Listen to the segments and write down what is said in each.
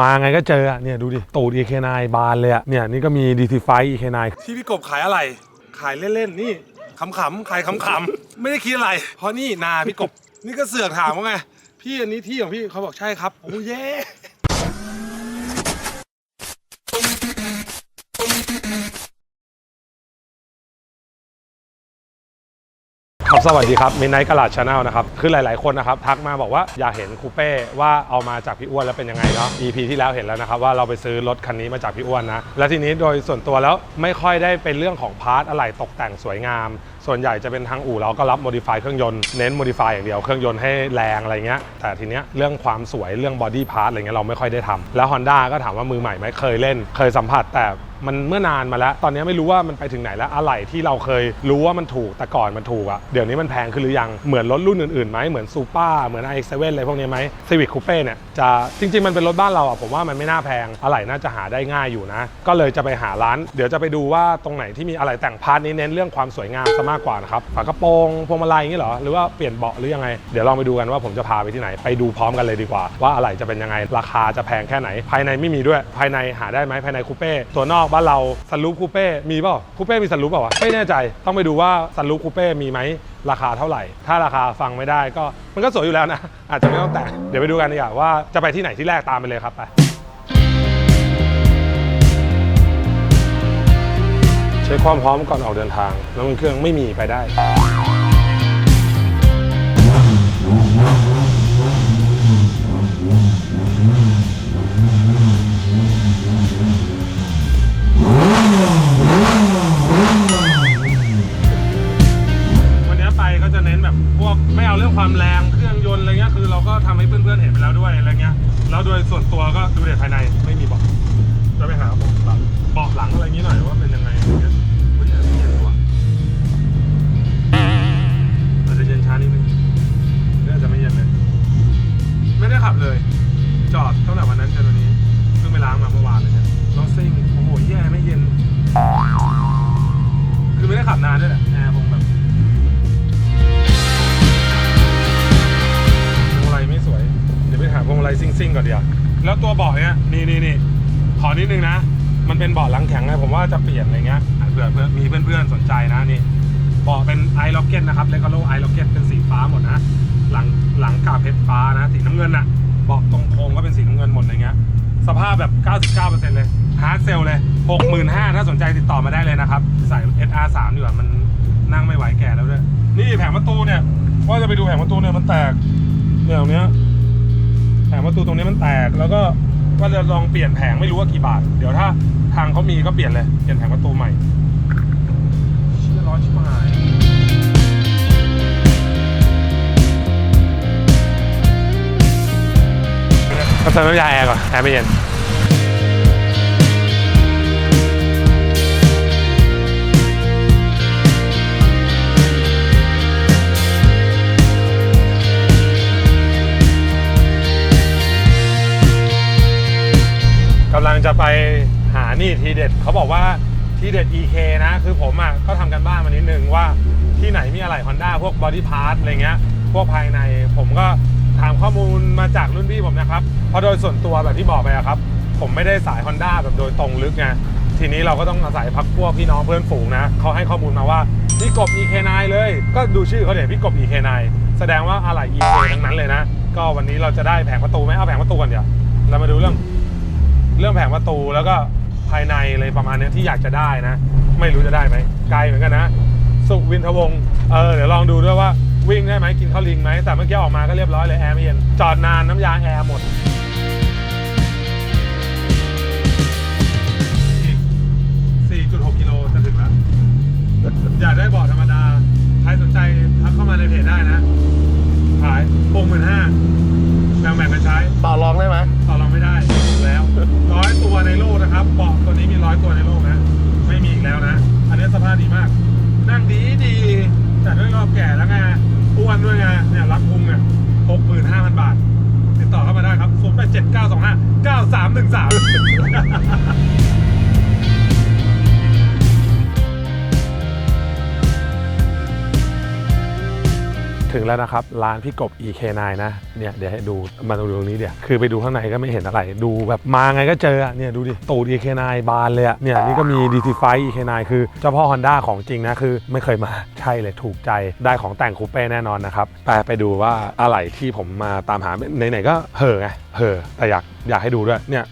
มาไงก็เจอเนี่ยดูดิตูด EK9 บานเลยอะเนี่ยนี่ก็มี DT5 EK9 ที่พี่กบขายอะไร ขายเล่นๆนี่ขำๆขายขำๆไม่ได้คิดอะไร เพราะนี่นาพี่กบ นี่ก็เสือกถามว่าไง พี่อันนี้ที่ของพี่เขาบอกใช่ครับโอ้เย่ ครับสวัสดีครับมินไนท์กลาดชาแนลนะครับคือหลาย ๆ คนนะครับทักมาบอกว่าอยากเห็นคูเป้ว่าเอามาจากพี่อ้วนแล้วเป็นยังไงเนาะ EP ที่แล้วเห็นแล้วนะครับว่าเราไปซื้อรถคันนี้มาจากพี่อ้วนนะและทีนี้โดยส่วนตัวแล้วไม่ค่อยได้เป็นเรื่องของพาร์ทอะไรตกแต่งสวยงาม ส่วนใหญ่จะเป็นทางอู่เราก็รับโมดิฟายเครื่องยนต์เน้นโมดิฟายอย่างเดียวเครื่องยนต์ให้แรงอะไรเงี้ยแต่ทีเนี้ยเรื่องความสวยเรื่องบอดี้พาร์ทอะไรเงี้ยเราไม่ค่อยได้ทำแล้ว Honda ก็ถามว่ามือใหม่ไหมเคยเล่น เคยสัมผัสแต่มันเมื่อนานมาแล้ว ตอนนี้ไม่รู้ว่ามันไปถึงไหนแล้วอะไหล่ที่เราเคยรู้ว่ามันถูกแต่ก่อนมันถูกอะเดี๋ยวนี้มันแพงขึ้นหรือยัง เหมือนรถรุ่นอื่นๆไหมเหมือนซูเปอร์เหมือน i7 อะไรพวกนี้ไหม Civic Coupe เนี่ยจะจริง ๆ มันเป็นรถบ้านเราอะผมว่ามันไม่น่าแพงอะไหล่น่าจะหาได้ง่ายอยู่นะ ก็เลยจะไปหาร้าน เดี๋ยวจะไปดูว่าตรงไหนที่มีอะไหล่แต่งพาร์ทนี้เน้นเรื่องความสวยงามซะมากกว่านะครับฝากระโปรงพวงมาลัยอย่างนี้เหรอหรือว่าเปลี่ยนเบาะหรือยังไงเดี๋ยวลองไปดูกันว่าผมจะพาไปที่ไหนไปดูพร้อมกันเลยดีกว่า ว่าอะไหล่จะเป็นยังไงราคาจะแพงแค่ไหน ภายในไม่มีด้วยภายในหาได้ไหมภายในคูเป้ตัวนอกบ้านเราสลูปคูเป้มีเปล่าคูเป้มีสลูปเปล่าวะไม่แน่ใจต้องไปดูว่าสลูปคูเป้มีไหมราคาเท่าไหร่ ถ้าราคาฟังไม่ได้ก็มันก็สวยอยู่แล้วนะอาจจะไม่ต้องแต่งเดี๋ยวไปดูกันดีกว่าว่าจะไปที่ไหนที่แรกตามไปเลยครับไป เช็คความพร้อมก่อนออกเดินทาง แล้วมันเครื่องไม่มีไปได้ พวงมาลัยซิ่งๆก่อนเดียวแล้วตัวเบาะเนี้ยนี่นี่นี่ขอนิดนึงนะ มันเป็นเบาะหลังแข็งนะผมว่าจะเปลี่ยนอะไรเงี้ยเผื่อเพื่อมีเพื่อนๆสนใจนะนี่เบาะเป็นไอล็อกเก็ตนะครับเลกโลไอล็อกเก็ตเป็นสีฟ้าหมดนะ หลังหลังกาบเพชรฟ้านะสีน้ำเงินน่ะเบาะตรงโค้งก็เป็นสีน้ำเงินหมดอะไรเงี้ยสภาพแบบ 99%เลยฮาร์ดเซลเลย 65,000ถ้าสนใจติดต่อมาได้เลยนะครับ ใส่ SR3 ดีกว่ามันนั่งไม่ไหวแก่แล้วด้วย นี่แผงประตูเนี่ย ว่าจะไปดูแผงประตูเนี่ยมันแตกเนี่ยตรงเนี้ย แผงประตูตรงนี้มันแตก แล้วก็ว่าจะลองเปลี่ยนแผงไม่รู้ว่ากี่บาท เดี๋ยวถ้าทางเขามีก็เปลี่ยนเลย เปลี่ยนแผงประตูใหม่เชี่ยร้อนชิบหายก็เติมน้ำยาแอร์ก่อนแอร์ไม่เย็น งจะไปหานี่ทีเด็ดเขาบอกว่าทีเด็ด EK นะคือผมอะก็ทำกันบ้านมานิดนึงว่าที่ไหนมีอะไร Honda พวกบอดี้พาร์ทอะไรเงี้ยพวกภายในผมก็ถามข้อมูลมาจากรุ่นพี่ผมนะครับเพราะโดยส่วนตัวแบบที่บอกไปอะครับ ผมไม่ได้สาย Honda แบบโดยตรงลึกไงทีนี้เราก็ต้องอาศัยพักพวกพี่น้องเพื่อนฝูงนะเขาให้ข้อมูลมาว่าพี่กบ EK9 เลย ก็ดูชื่อเขาเดี๋ยวพี่กบ EK9 แสดงว่าอะไร EK ทั้งนั้นเลยนะ ก็วันนี้เราจะได้แผงประตูไหมเอาแผงประตูกันเดี๋ยวเรามาดูเรื่อง เรื่องแผงประตูแล้วก็ภายในอะไรประมาณนี้ที่อยากจะได้นะ ไม่รู้จะได้ไหมไกลเหมือนกันนะ สุขวินทวงศ์เออเดี๋ยวลองดูด้วยว่าวิ่งได้ไหมกินข้าวลิงไหมแต่เมื่อกี้ออกมาก็เรียบร้อยเลยแอร์ไม่เย็นจอดนานน้ำยาแอร์หมดอีก4.6กิโลจะถึงแล้วอยากได้เบาะธรรมดา ใครสนใจทักเข้ามาในเพจได้นะขายหกหมื่นห้าแบ่งแบ่งกันใช้ต่อรองได้ไหม มาก นั่งดีดีแต่ด้วยรอบแก่แล้วไงอ้วนด้วยไงเนี่ยรับพุงเนี่ยหกหมื่นห้าพันบาท ติดต่อเข้ามาได้ครับศูนย์แปดเจ็ดเก้าสองห้าเก้าสามหนึ่งสาม ถึงแล้วนะครับ ร้านพี่กบ EK9 นะเนี่ยเดี๋ยวให้ดูมาดูตรงนี้เดี๋ยวคือไปดูข้างในก็ไม่เห็นอะไร ดูแบบมาไงก็เจอเนี่ยดูดิตูด EK9 บานเลยอะเนี่ยนี่ก็มี DC5 EK9 คือเจ้าพ่อ Honda ของจริงนะคือไม่เคยมาใช่เลยถูกใจได้ของแต่งคูเป้แน่นอนนะครับไปไปดูว่าอะไรที่ผมมาตามหาไหนๆก็เห่อไงเห่อแต่อยากอยากให้ดูด้วยเนี่ย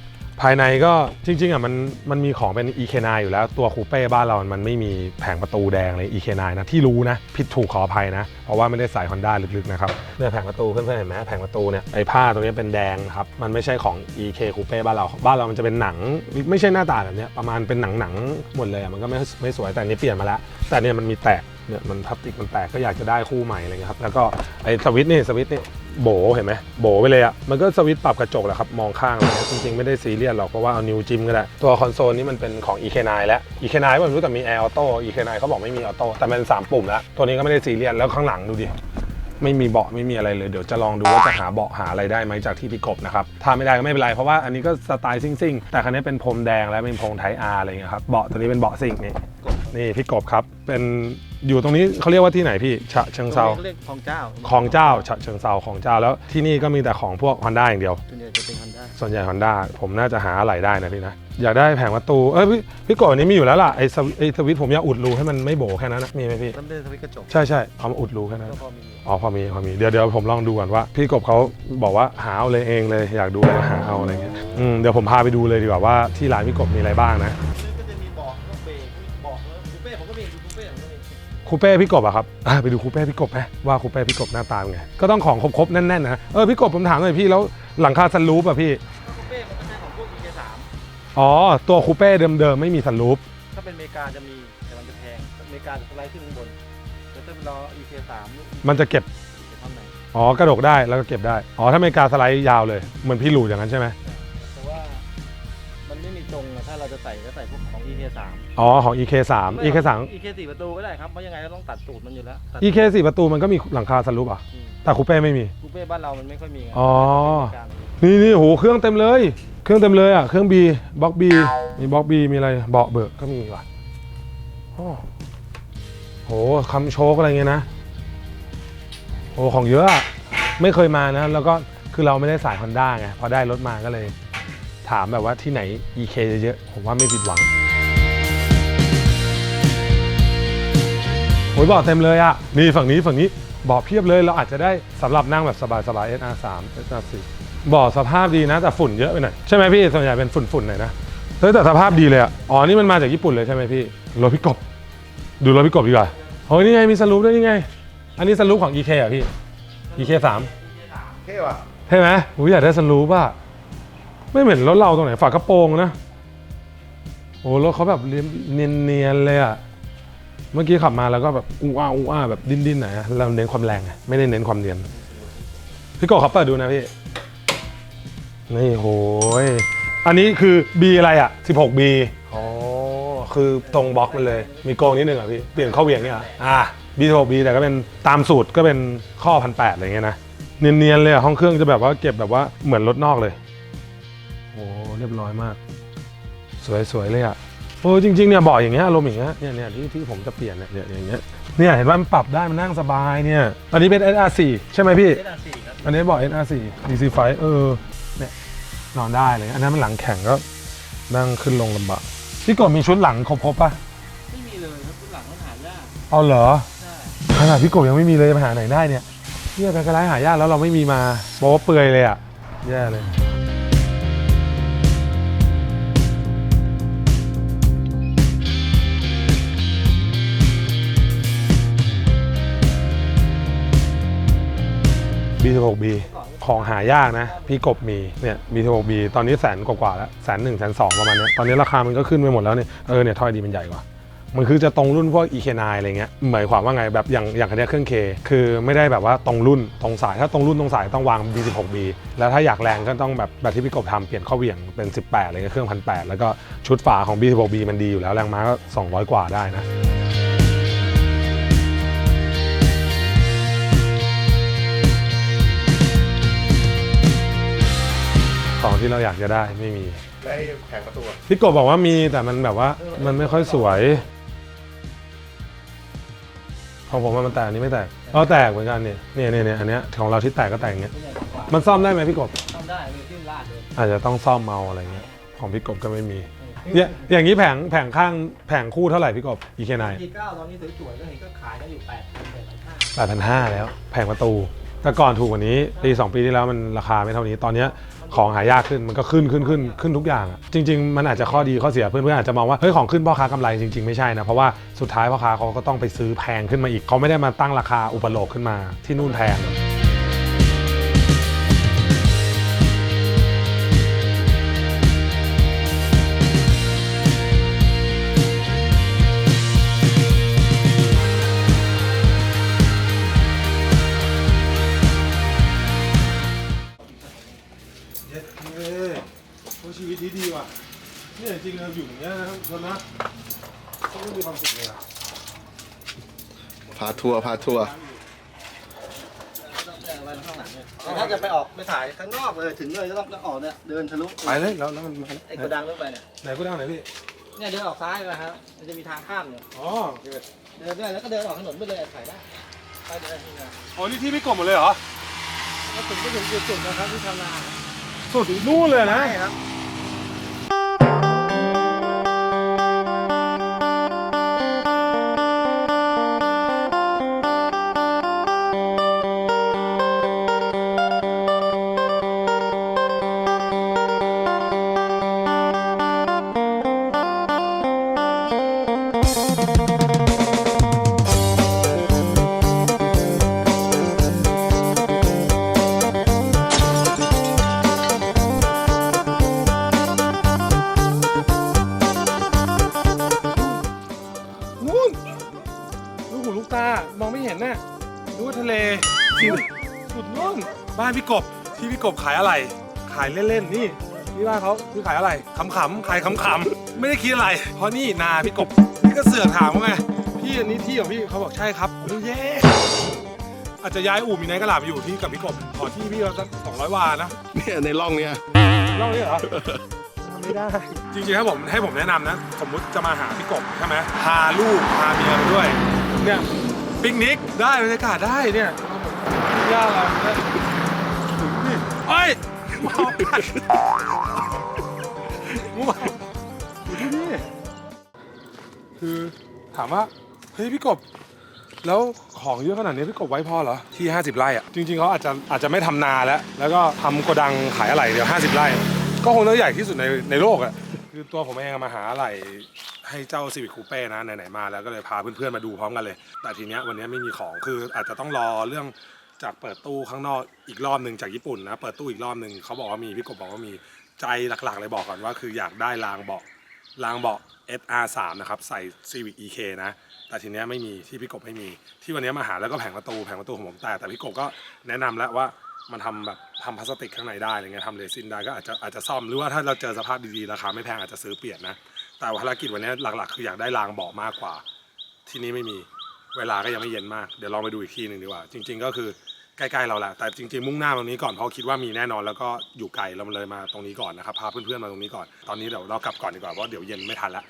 ภายในก็จริงๆอะมันมันมีของเป็น EK9 อยู่แล้ว ตัวคูเป้บ้านเรามันไม่มีแผงประตูแดงเลย EK9 นะที่รู้นะผิดถูกขออภัยนะ เพราะว่าไม่ได้ใส่ Honda ลึกๆนะครับเนี่ยแผงประตูเพื่อนๆเห็นไหมแผงประตูเนี่ยไอ้ผ้าตรงนี้เป็นแดงครับมันไม่ใช่ของ EK คูเป้บ้านเราบ้านเรามันจะเป็นหนัง ไม่ใช่หน้าตาแบบเนี้ยประมาณเป็นหนังหนังๆหมดเลยอะมันก็ไม่ไม่สวยแต่อันนี้เปลี่ยนมาแล้ว แต่เนี่ยมันมีแตกเนี่ยมันพลาสติกมันแตกก็อยากจะได้คู่ใหม่อะไรเงี้ยครับแล้วก็ไอ้สวิตช์นี่สวิตช์นี่ โบเห็นไหมโบไปเลยอะมันก็สวิตช์ปรับกระจกแหละครับ มองข้างอะไรเงี้ยจริงๆ ไม่ได้ซีเรียสหรอก เพราะว่าเอานิวจิ้มก็ได้ ตัวคอนโซลนี่มันเป็นของ EK9 แล้ว EK9 ก็ไม่รู้แต่มี Air Auto EK9 เขาบอกไม่มีออโต้แต่มันสามปุ่มแล้ว ตัวนี้ก็ไม่ได้ซีเรียสแล้วข้างหลังดูดิไม่มีเบาะไม่มีอะไรเลยเดี๋ยวจะลองดูว่าจะหาเบาะหาอะไรได้ไหมจากที่พี่กบนะครับถ้าไม่ได้ก็ไม่เป็นไรเพราะว่าอันนี้ก็สไตล์ซิ่งๆแต่คันนี้เป็นพรมแดงและเป็นพรมไทยอาร์อะไรเงี้ยครับเบาะตัวนี้เป็นเบาะซิ่งนี่ นี่พี่กบครับ เป็นอยู่ตรงนี้เขาเรียกว่าที่ไหนพี่ฉะเชิงเซาเรียกของเจ้าของเจ้าฉะเชิงเซาของเจ้าแล้วที่นี่ก็มีแต่ของพวก Honda อย่างเดียว ส่วนใหญ่จะเป็นฮอนด้าส่วนใหญ่ Honda ผมน่าจะหาอะไรได้นะพี่นะ อยากได้แผงประตู เอ้ยพี่พี่โกดอันนี้มีอยู่แล้วล่ะไอ้สวิไอ้สวิตช์ผมอยากอุดรูให้มันไม่โบแค่นั้นนะมีไหมพี่เริ่มเดินสวิตช์กระจกใช่ใช่เอามาอุดรูแค่นั้น ก็พอมีอยู่อ๋อพอมีพอมีเดี๋ยวเดี๋ยวผมลองดูก่อนว่า พี่กบเขาบอกว่าหาเอาเลยเองเลยอยากดูอะไรหาเอาอะไรเงี้ยอืมเดี๋ยวผมพาไปดูเลยดีกว่าว่าที่ร้านพี่กบมีอะไรบ้างนะ คูเป้พี่กบอะครับอะไปดูคูเป้พี่กบไหมว่าคูเป้พี่กบหน้าตาเป็นไงก็ต้องของครบๆแน่นๆนะเออพี่กบผมถามหน่อยพี่แล้วหลังคาซันรูปอะพี่คูเป้มันก็ใช้ของพวก EK3 อ๋อตัวคูเป้เดิมๆไม่มีซันรูปถ้าเป็นอเมริกาจะมีแต่มันจะแพงอเมริกาจะสไลด์ขึ้นข้างบนแต่ถ้าเป็นรอ EK3 มันจะเก็บจะทำไหนอ๋อกระดกได้แล้วก็เก็บได้อ๋อถ้าไม่กาสไลด์ยาวเลยเหมือนพี่หลูดอย่างนั้นใช่ไหม จะใส่ก็ใส่พวกของ EK3 อ๋อของ EK3 EK3 EK4 ประตูก็ได้ครับเพราะยังไงก็ต้องตัดตูดมันอยู่แล้วตัด EK4 ประตูมันก็มีหลังคาสลูปอะอืมแต่คูเป้ไม่มี คูเป้บ้านเรามันไม่ค่อยมีไงอ๋ออเมริกามีนี่นี่โหเครื่องเต็มเลย เครื่องเต็มเลยอะ เครื่อง B บล็อก B มีบล็อก B มีอะไรเบาะเบิกก็มีว่ะโอ้โหคำโชคอะไรเงี้ยนะโอ้ของเยอะอะไม่เคยมานะ แล้วก็คือเราไม่ได้สาย Honda ไงพอได้รถมาก็เลย ถามแบบว่าที่ไหน EK เยอะๆผมว่าไม่ผิดหวังโอ้ยเบาะเต็มเลยอะ นี่ฝั่งนี้ฝั่งนี้เบาะเพียบเลยเราอาจจะได้สำหรับนั่งแบบสบายๆ SR3 SR4 เบาะสภาพดีนะ แต่ฝุ่นเยอะไปหน่อย ใช่ไหมพี่ ส่วนใหญ่เป็นฝุ่นๆหน่อยนะเฮ้ยแต่สภาพดีเลยอะอ๋อนี่มันมาจากญี่ปุ่นเลยใช่ไหมพี่รถพี่กบ ดูรถพี่กบดีกว่าโอ้ยนี่ไงมีสลูปด้วยนี่ไง อันนี้สลูปของ EK อะพี่ EK 3 เท่ว่ะ ใช่ไหมอุ้ยอยากได้สลูปอะ ไม่เหมือนรถเราตรงไหนฝากระโปรงนะโอ้รถเขาแบบเนียนๆเลยอะเมื่อกี้ขับมาแล้วก็แบบอู้อ้าอู้อ้าแบบดิ้นๆหน่อยอะเราเน้นความแรงไงไม่ได้เน้นความเนียนพี่โกขับเปิดดูนะพี่นี่โหยอันนี้คือ B อะไรอะ 16B อ๋อคือตรงบล็อกมันเลย มีโกงนิดนึงอะพี่ เปลี่ยนข้อเหวียงเนี่ยเหรออ่า B16B แต่ก็เป็นตามสูตรก็เป็นข้อพันแปดอะไรเงี้ยนะ เนียนๆเลยอะห้องเครื่องจะแบบว่าเก็บแบบว่าเหมือนรถนอกเลยโอ้ เรียบร้อยมาก สวยๆเลยอะโอ้จริงๆเนี่ยเบาะอย่างเงี้ยอารมณ์อย่างเงี้ยเนี่ยเนี่ยที่ที่ผมจะเปลี่ยนเนี่ยเนี่ยอย่างเงี้ยเนี่ยเห็นว่ามันปรับได้มันนั่งสบายเนี่ยอันนี้เป็น SR4 ใช่ไหมพี่เอสอาร์สี่ครับอันนี้เบาะ SR4 DC5 เออเนี่ยนอนได้เลย อันนั้นมันหลังแข็งก็นั่งขึ้นลงลำบากพี่กดมีชุดหลังครบครบป่ะไม่มีเลยครับหลังมันหายากเอาเหรอใช่ขนาดพี่กบยังไม่มีเลยไปหาไหนได้เนี่ยเนี่ยไปกระไรหายากแล้วเราไม่มีมาโป๊เปื่อยเลยอะแย่เลย B16B ของหายากนะ พี่กบมีเนี่ย B16B ตอนนี้แสนกว่าๆแล้วแสนหนึ่งแสนสองประมาณนี้ตอนนี้ราคามันก็ขึ้นไปหมดแล้วเนี่ยเออเนี่ยถ้อยดีมันใหญ่กว่ามันคือจะตรงรุ่นพวก EK9 อะไรเงี้ยหมายความว่าไงแบบอย่างอย่างคันนี้เครื่อง K คือไม่ได้แบบว่าตรงรุ่นตรงสายถ้าตรงรุ่นตรงสายต้องวาง B16B แล้วถ้าอยากแรงก็ต้องแบบแบบที่พี่กบทำเปลี่ยนข้อเหวี่ยงเป็น 18อะไรเงี้ยเครื่องพันแแล้วก็ชุดฝาของ B16B มันดีอยู่แล้วแรงม้าก็200 กว่าได้นะ ของที่เราอยากจะได้ไม่มีได้แผงประตูอะพี่กบบอกว่ามีแต่มันแบบว่ามันไม่ค่อยสวย ของผมว่ามันแตกอันนี้ไม่แตกเออแตกเหมือนกันเนี่ยเนี่ยเนี่ยเนี่ยอันเนี้ยของเราที่แตกก็แตกอย่างเงี้ยที่ไหนดีกว่ามันซ่อมได้ไหมพี่กบ ทำได้เลยที่ลาดเลยอาจจะต้องซ่อมเมาอะไรเงี้ยของพี่กบก็ไม่มีเนี่ยอย่างนี้แผงแผงข้างแผงคู่เท่าไหร่พี่กบอีเคนายทีเก้าตอนนี้สวยๆก็เห็นก็ขายกันอยู่แปดพันแปดพันห้าแปดพันห้าแล้ว แผงประตู แต่ก่อนถูกกว่านี้ปีสองปีที่แล้วมันราคาไม่เท่านี้ตอนเนี้ย ของหายากขึ้นมันก็ขึ้นขึ้นขึ้นขึ้นทุกอย่างอะจริง ๆ มันอาจจะข้อดีข้อเสียเพื่อนๆอาจจะมองว่าเฮ้ยของขึ้นพ่อค้ากำไรจริงๆไม่ใช่นะเพราะว่าสุดท้ายพ่อค้าเขาก็ต้องไปซื้อแพงขึ้นมาอีกเขาไม่ได้มาตั้งราคาอุปโลกขึ้นมาที่นู่นแพง เย้เฮ้ยชีวิตดีดีว่ะเนี่ยจริงเราอยู่อย่างเงี้ยนะคนนะก็ไม่มีความสุขเลยอะพาทัวร์พาทัวร์ไว้ข้างหลังเนี่ยแต่ถ้าจะไปออกไปถ่ายข้างนอกเลยถึงเลยก็ต้องออกเนี่ยเดินทะลุไปเลยแล้วแล้วมันมาไอ้กระดังลงไปเนี่ยไหนกูดังไหนพี่เนี่ยเดินออกซ้ายไปครับมันจะมีทางข้ามเนี่ยอ๋อเดินได้แล้วก็เดินออกถนนไปเลยถ่ายได้ไปเดินที่เนี่ยอ๋อนี่ที่พี่กบหมดเลยเหรอแล้วถึงก็ถึงจุดๆนะครับที่ทำนา สุดนู่นเลยนะ ใช่ครับ พี่กบที่พี่กบขายอะไร ขายเล่นๆนี่นี่บ้านเขาคือขายอะไรขำๆขายขำๆไม่ได้คิดอะไร เพราะนี่นาพี่กบพี่ก็เสือกถามว่าไงพี่อันนี้ที่ของพี่เขาบอกใช่ครับโอ้ยเย้อาจจะย้ายอู่มีไนท์กระหลาบอยู่ที่กับพี่กบขอที่พี่เราสักสองร้อยวานะเนี่ยในร่องเนี่ยเล่าได้เหรอไม่ได้ จริงๆถ้าผมให้ผมแนะนำนะ สมมุติจะมาหาพี่กบใช่ไหมพาลูกพาเมียมาด้วย เนี่ยปิกนิกได้บรรยากาศได้เนี่ยย่าเราเนี่ยถึงนี่ เอ้ยงูเห่ากัดงูเห่าอยู่ที่นี่คือถามว่า เฮ้ยพี่กบ แล้วของเยอะขนาดนี้พี่กบไว้พอเหรอ ที่ 50 ไร่อะจริงๆเขาอาจจะอาจจะไม่ทำนาแล้ว แล้วก็ทำโกดังขายอะไรเดี๋ยว50 ไร่ ก็คงจะใหญ่ที่สุดในในโลกอะคือตัวผมเองอะมาหาอะไรให้เจ้าซีวิคคูเป้นะไหนๆมาแล้วก็เลยพาเพื่อนๆมาดูพร้อมกันเลย แต่ทีเนี้ยวันเนี้ยไม่มีของคืออาจจะต้องรอเรื่อง จากเปิดตู้ข้างนอกอีกรอบหนึ่งจากญี่ปุ่นนะเปิดตู้อีกรอบหนึ่งเขาบอกว่ามีพี่กบบอกว่ามีใจหลักๆเลยบอกก่อนว่า คืออยากได้รางเบาะรางเบาะ SR3 นะครับใส่ Civic EK นะ แต่ทีเนี้ยไม่มีที่พี่กบไม่มี ที่วันเนี้ยมาหาแล้วก็แผงประตูแผงประตูของผมแตกแต่พี่กบก็แนะนำแล้วว่ามันทำแบบทำพลาสติกข้างในได้อะไรเงี้ยทำเรซินได้ก็อาจจะอาจจะซ่อมหรือว่าถ้าเราเจอสภาพดีๆราคาไม่แพงอาจจะซื้อเปลี่ยนนะ แต่ภารกิจวันเนี้ยหลักๆ คืออยากได้รางเบาะมากกว่า ที่นี่ไม่มีเวลาก็ยังไม่เย็นมาก เดี๋ยวลองไปดูอีกทีหนึ่งดีกว่า จริง ๆ ก็คือ ใกล้ๆเราแหละแต่จริงๆมุ่งหน้าตรงนี้ก่อนเพราะคิดว่ามีแน่นอนแล้วก็อยู่ไกลเราเลยมาตรงนี้ก่อนนะครับพาเพื่อนๆมาตรงนี้ก่อนตอนนี้เดี๋ยวเรากลับก่อนดีกว่าเพราะเดี๋ยวเย็นไม่ทันละ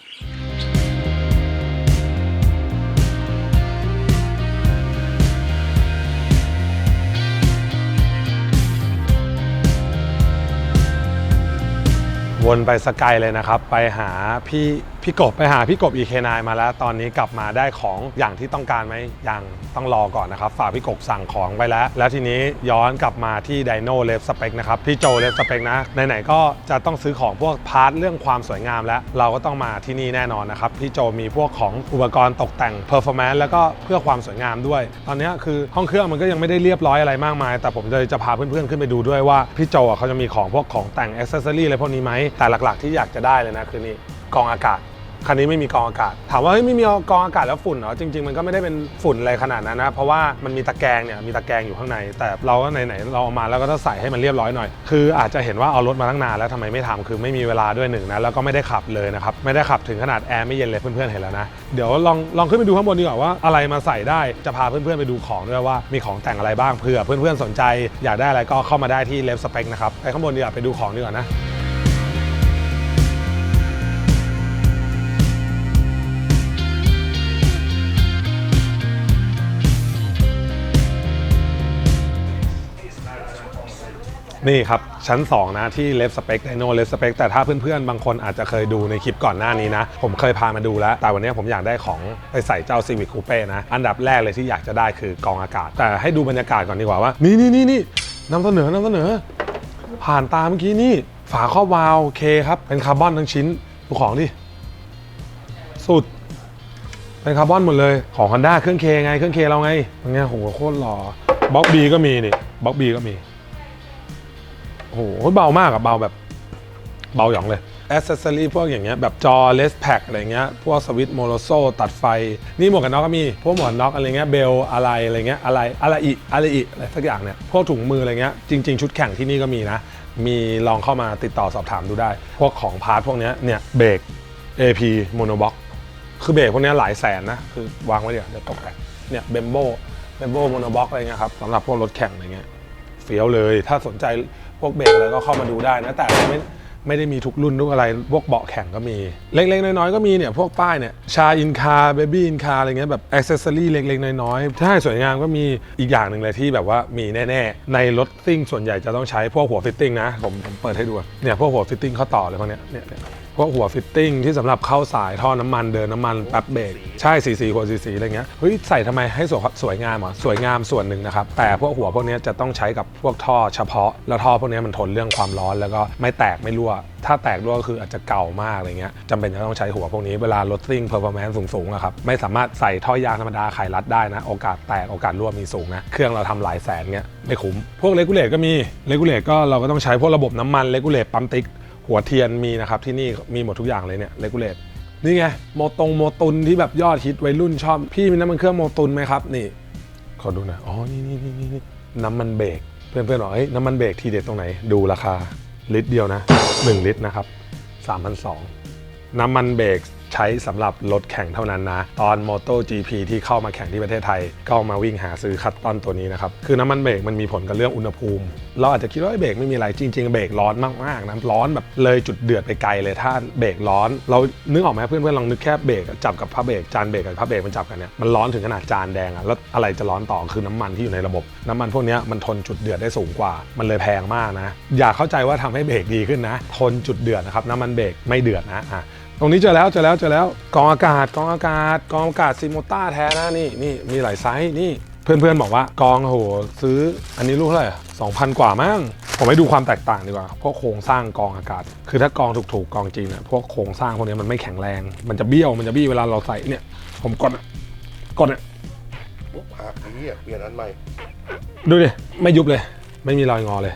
วนไปสกายเลยนะครับ ไปหาพี่ พี่กบไปหาพี่กบ EK9 มาแล้ว ตอนนี้กลับมาได้ของอย่างที่ต้องการไหมยังต้องรอก่อนนะครับ ฝากพี่กบสั่งของไปแล้ว แล้วทีนี้ย้อนกลับมาที่ Dino l e v Spec นะครับ พี่โจ l e v Spec นะ ไหนๆก็จะต้องซื้อของพวกพาร์ทเรื่องความสวยงามแล้ว เราก็ต้องมาที่นี่แน่นอนนะครับ พี่โจมีพวกของอุปกรณ์ตกแต่ง Performance แล้วก็เพื่อความสวยงามด้วย ตอนนี้คือห้องเครื่องมันก็ยังไม่ได้เรียบร้อยอะไรมากมาย แต่ผมเลยจะพาเพื่อนๆขึ้นไปดูด้วยว่าพี่โจเขาจะมีของพวกของแต่งอ c เซสซอรี่อะไรพวกนี้ไหมแต่หลักๆ ที่อยากจะได้เลยนะคือนี่กองอากาศ คันนี้ไม่มีกองอากาศ ถามว่าเฮ้ยไม่มีกองอากาศแล้วฝุ่นเหรอจริง ๆ มันก็ไม่ได้เป็นฝุ่นอะไรขนาดนั้นนะ เพราะว่ามันมีตะแกรงเนี่ยมีตะแกรงอยู่ข้างใน แต่เราก็ไหนๆเราเอามาแล้วก็ต้องใส่ให้มันเรียบร้อยหน่อย คืออาจจะเห็นว่าเอารถมาตั้งนานแล้วทำไมไม่ทำคือไม่มีเวลาด้วยหนึ่งนะแล้วก็ไม่ได้ขับเลยนะครับไม่ได้ขับถึงขนาดแอร์ไม่เย็นเลยเพื่อนๆเห็นแล้วนะเดี๋ยวลองลองขึ้นไปดูข้างบนดีกว่าว่าอะไรมาใส่ได้จะพาเพื่อนๆไปดูของด้วยว่ามีของแต่งอะไรบ้างเผื่อเพื่อนๆสนใจ อยากได้อะไรก็เข้ามาได้ที่เลฟสเปคนะครับไปข้างบนดีกว่าไปดูของดีกว่านะ นี่ครับ ชั้น 2 นะที่เลฟสเป c ไดโนเลฟสเป c แต่ถ้าเพื่อนๆ บางคนอาจจะเคยดูในคลิปก่อนหน้านี้นะ ผมเคยพามาดูแล้ว แต่วันนี้ผมอยากได้ของไปใส่เจ้า Civic Coupe นะ อันดับแรกเลยที่อยากจะได้คือกองอากาศ แต่ให้ดูบรรยากาศก่อนดีกว่าว่า นี่นี่นี่นี่นำเสนอนำเสนอ ผ่านตาเมื่อกี้นี่ ฝาครอบวาล์วเคครับ เป็นคาร์บอนทั้งชิ้นดูของดิสุดเป็นคาร์บอนหมดเลยของ Honda เครื่องเคไงเครื่องเคเราไงเป็นไงโหโคตรหล่อบล็อกบีก็มีนี่บล็อกบีก็มี โอ้โหเบามากอะเบาแบบเบาหยองเลยอ c เซสซอรี่พวกอย่างเงี้ยแบบจอเลสแพ็กอะไรเงี้ย พวกสวิตช์โมโลโซตัดไฟ นี่หมวกกันน็อกก็มี พวกหมวกน็อกอะไรเงี้ยเบลอะไรอะไรเงี้ยอะไรอะไรอีอะไรอีอะไรสักอย่างเนี่ย พวกถุงมืออะไรเงี้ยจริง ๆ ชุดแข่งที่นี่ก็มีนะ มีลองเข้ามาติดต่อสอบถามดูได้ พวกของพาร์ทพวกเนี้ยเนี่ยเบรก AP Monobox คือเบรกพวกเนี้ยหลายแสนนะ คือวางไว้เดี๋ยวเดี๋ยวตกแต่เนี่ยเบมโบเบมโบโมโนบ็อกอะไรเงี้ยครับสำหรับพวกรถแข่งอะไรเงี้ยเฟี้ยวเลยถ้าสนใจ พวกเบรกอะไรก็เข้ามาดูได้นะ แต่ไม่ไม่ได้มีทุกรุ่นทุกอะไร พวกเบาะแข่งก็มี เล็กๆ น้อยๆ ก็มีเนี่ย พวกป้ายเนี่ย ชาอินคาเบบี้อินคาอะไรเงี้ยแบบอ็อเซสซอรี่เล็กๆ น้อยๆ ถ้าให้สวยงามก็มีอีกอย่างหนึ่งเลยที่แบบว่ามีแน่ๆ ในรถซิ่งส่วนใหญ่จะต้องใช้พวกหัวฟิตติ้งนะ ผมผมเปิดให้ดู เนี่ยพวกหัวฟิตติ้งเขาต่อเลยพวกเนี้ยเนี่ย พวกหัวฟิตติ้งที่สำหรับเข้าสายท่อน้ำมันเดินน้ำมันแป๊บเบรกใช่สีสีหัวสีสีอะไรเงี้ยเฮ้ยใส่ทำไมให้สวยสวยงามเหรอสวยงามส่วนหนึ่งนะครับแต่พวกหัวพวกนี้จะต้องใช้กับพวกท่อเฉพาะ แล้วท่อพวกนี้มันทนเรื่องความร้อน แล้วก็ไม่แตกไม่รั่ว ถ้าแตกรั่วก็คืออาจจะเก่ามากอะไรเงี้ยจำเป็นจะต้องใช้หัวพวกนี้เวลารถซิ่งเพอร์ฟอร์แมนซ์สูงๆอะครับไม่สามารถใส่ท่อยางธรรมดาไขรัดได้นะ โอกาสแตกโอกาสรั่วมีสูงนะเครื่องเราทำหลายแสนเงี้ยไม่คุ้มพวกเลกูเลตก็มีเลกูเลตก็เราก็ต้องใช้พวกระบบน้ำมันเลกูเลตปั๊มติ๊ก หัวเทียนมีนะครับที่นี่มีหมดทุกอย่างเลยเนี่ยเลกูเลตนี่ไงโมตงโมตุนที่แบบยอดฮิตวัยรุ่นชอบ พี่มีน้ำมันเครื่องโมตุนไหมครับ นี่ ขอดูหน่อยอ๋อนี่นี่นี่นี่น้ำมันเบรกเพื่อนเพื่อนๆบอกเอ้ยน้ำมันเบรกทีเด็ดตรงไหน ดูราคาลิตรเดียวนะ 1 ลิตรนะครับ3,200น้ำมันเบรก ใช้สำหรับรถแข่งเท่านั้นนะ ตอน MotoGP ที่เข้ามาแข่งที่ประเทศไทย ก็มาวิ่งหาซื้อคัตตอนตัวนี้นะครับ คือน้ำมันเบรกมันมีผลกับเรื่องอุณหภูมิ เราอาจจะคิดว่าเอ้เบรกไม่มีอะไรจริง ๆ เบรกร้อนมากๆนะร้อนแบบเลยจุดเดือดไปไกลเลยถ้าเบรกร้อน เรานึกออกไหมเพื่อนๆลองนึกแค่เบรกจับกับผ้าเบรกจานเบรกกับผ้าเบรกมันจับกันเนี่ยมันร้อนถึงขนาดจานแดงอะแล้วอะไรจะร้อนต่อคือน้ำมันที่อยู่ในระบบ น้ำมันพวกนี้มันทนจุดเดือดได้สูงกว่า มันเลยแพงมากนะ อย่าเข้าใจว่าทำให้เบรกดีขึ้นนะ ทนจุดเดือดนะครับน้ำมันเบรกไม่เดือดนะอะ ตรงนี้เจอแล้วเจอแล้วเจอแล้วกองอากาศกองอากาศกองอากาศซิโมต้าแท้นะนี่นี่มีหลายไซส์นี่เพื่อนๆบอกว่ากองโหซื้ออันนี้ลูกเท่าไหร่สองพันกว่ามั้งผมให้ดูความแตกต่างดีกว่าพวกโครงสร้างกองอากาศ คือถ้ากองถูกๆกองจริงเนี่ยพวกโครงสร้างพวกนี้มันไม่แข็งแรง มันจะเบี้ยวมันจะบี้เวลาเราใส่เนี่ย ผมกดอะกดอะปุ๊บหักนี้ยเปลี่ยนอันใหม่ดูดิไม่ยุบเลย ไม่มีรอยงอเลย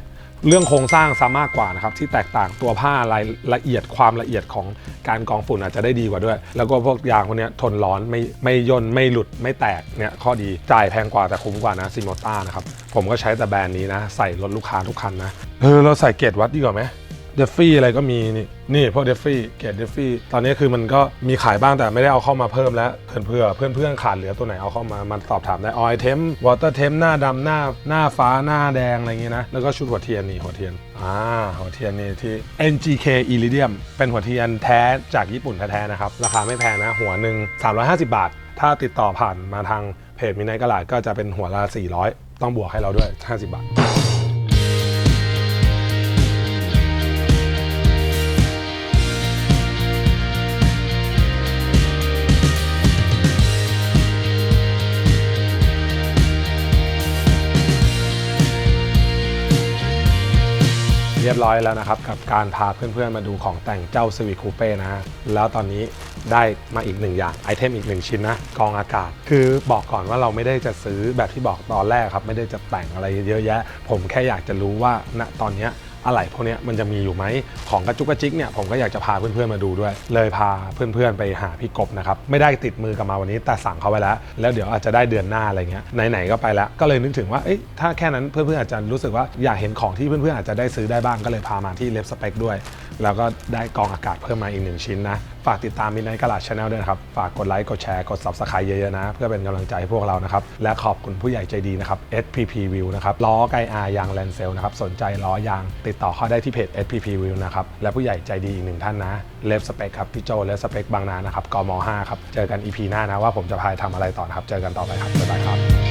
เรื่องโครงสร้างซะมากกว่านะครับที่แตกต่างตัวผ้ารายละเอียดความละเอียดของการกองฝุ่นอาจจะได้ดีกว่าด้วย แล้วก็พวกยางพวกนี้ทนร้อนไม่ไม่ย่นไม่หลุดไม่แตกเนี่ยข้อดีจ่ายแพงกว่าแต่คุ้มกว่านะซิโมต้านะครับผมก็ใช้แต่แบรนด์นี้นะ ใส่รถลูกค้าทุกคันนะเออเราใส่เกจวัดดีกว่าไหม เดฟฟี่อะไรก็มีนี่นี่พวกเดฟฟี่เกจเดฟฟี่ตอนนี้คือมันก็มีขายบ้างแต่ไม่ได้เอาเข้ามาเพิ่มแล้วเพื่อนเพื่อนเพื่อนขาดเหลือตัวไหนเอาเข้ามามันสอบถามได้ออยเทมวอเตอร์เทมหน้าดำหน้าหน้าฟ้าหน้าแดงอะไรอย่างเงี้ยนะแล้วก็ชุดหัวเทียนนี่หัวเทียนอ่าหัวเทียนนี่ที่ NGK Iridium เป็นหัวเทียนแท้จากญี่ปุ่นแท้ๆนะครับราคาไม่แพงนะหัวหนึ่ง350 บาท ถ้าติดต่อผ่านมาทางเพจมินไนกลาดก็จะเป็นหัวละ400 ต้องบวกให้เราด้วย 50 บาท เรียบร้อยแล้วนะครับ กับการพาเพื่อนๆมาดูของแต่งเจ้าสวิคูเป้นะฮะแล้วตอนนี้ได้มาอีกหนึ่งอย่างไอเทมอีกหนึ่งชิ้นนะกองอากาศ คือบอกก่อนว่าเราไม่ได้จะซื้อแบบที่บอกตอนแรกครับ ไม่ได้จะแต่งอะไรเยอะแยะ ผมแค่อยากจะรู้ว่าณตอนนี้ อะไรพวกนี้มันจะมีอยู่ไหมของกระจุกกระจิกเนี่ยผมก็อยากจะพาเพื่อนๆมาดูด้วย เลยพาเพื่อนๆไปหาพี่กบนะครับไม่ได้ติดมือกลับมาวันนี้แต่สั่งเขาไว้แล้ว แล้วเดี๋ยวอาจจะได้เดือนหน้าอะไรเงี้ยไหนๆก็ไปแล้ว ก็เลยนึกถึงว่าเอ๊ะถ้าแค่นั้นเพื่อนๆอาจจะรู้สึกว่าอยากเห็นของที่เพื่อนๆอาจจะได้ซื้อได้บ้างก็เลยพามาที่เลฟสเปกด้วย แล้วก็ได้กองอากาศเพิ่มมาอีกหนึ่งชิ้นนะ ฝากติดตามมินไนกลาดชาแนลด้วยนะครับ ฝากกดไลค์ กดแชร์ กด subscribe เยอะๆนะ เพื่อเป็นกำลังใจให้พวกเรานะครับ และขอบคุณผู้ใหญ่ใจดีนะครับ SPP View นะครับ ล้อไกอายางแลนเซลนะครับ สนใจล้อยาง ติดต่อเข้าได้ที่เพจ SPP View นะครับ และผู้ใหญ่ใจดีอีกหนึ่งท่านนะเลฟสเปคครับพี่โจเลฟสเปคบางนานะครับกม5ครับ เจอกัน EP หน้านะว่าผมจะพาไปทำอะไรต่อนะครับ เจอกันต่อไปครับบ๊ายบายครับ